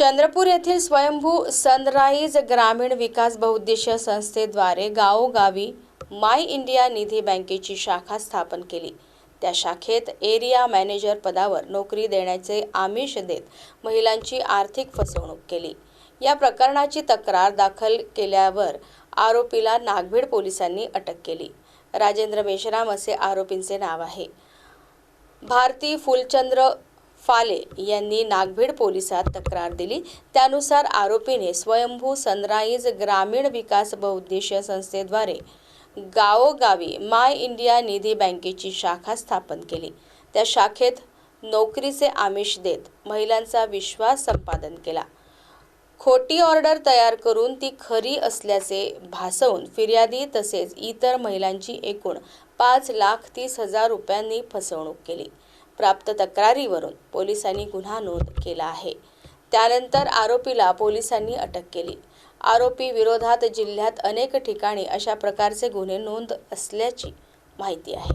चंद्रपूर येथील स्वयंभू सनराईज ग्रामीण विकास बहुउद्देशीय संस्थेद्वारे गावोगावी माय इंडिया निधी बँकेची शाखा स्थापन केली. त्या शाखेत एरिया मॅनेजर पदावर नोकरी देण्याचे आमिष देत महिलांची आर्थिक फसवणूक केली. या प्रकरणाची तक्रार दाखल केल्यावर आरोपीला नागभीड पोलिसांनी अटक केली. राजेंद्र मेश्राम असे आरोपींचे नाव आहे. भारती फुलचंद्र फाले यांनी नागभीड पोलिसात तक्रार दिली. त्यानुसार आरोपीने स्वयंभू सनराईज ग्रामीण विकास बहुउद्देशीय संस्थेद्वारे गावोगावी माय इंडिया निधी बँकेची शाखा स्थापन केली. त्या शाखेत नोकरीचे आमिष देत महिलांचा विश्वास संपादन केला. खोटी ऑर्डर तयार करून ती खरी असल्याचे भासवून फिर्यादी तसेच इतर महिलांची एकूण पाच लाख तीस हजार रुपयांनी फसवणूक केली. प्राप्त तक्रारीवरून पोलिसांनी गुन्हा नोंद केला आहे. त्यानंतर आरोपीला पोलिसांनी अटक केली. आरोपी विरोधात जिल्ह्यात अनेक ठिकाणी अशा प्रकारचे गुन्हे नोंद असल्याची माहिती आहे.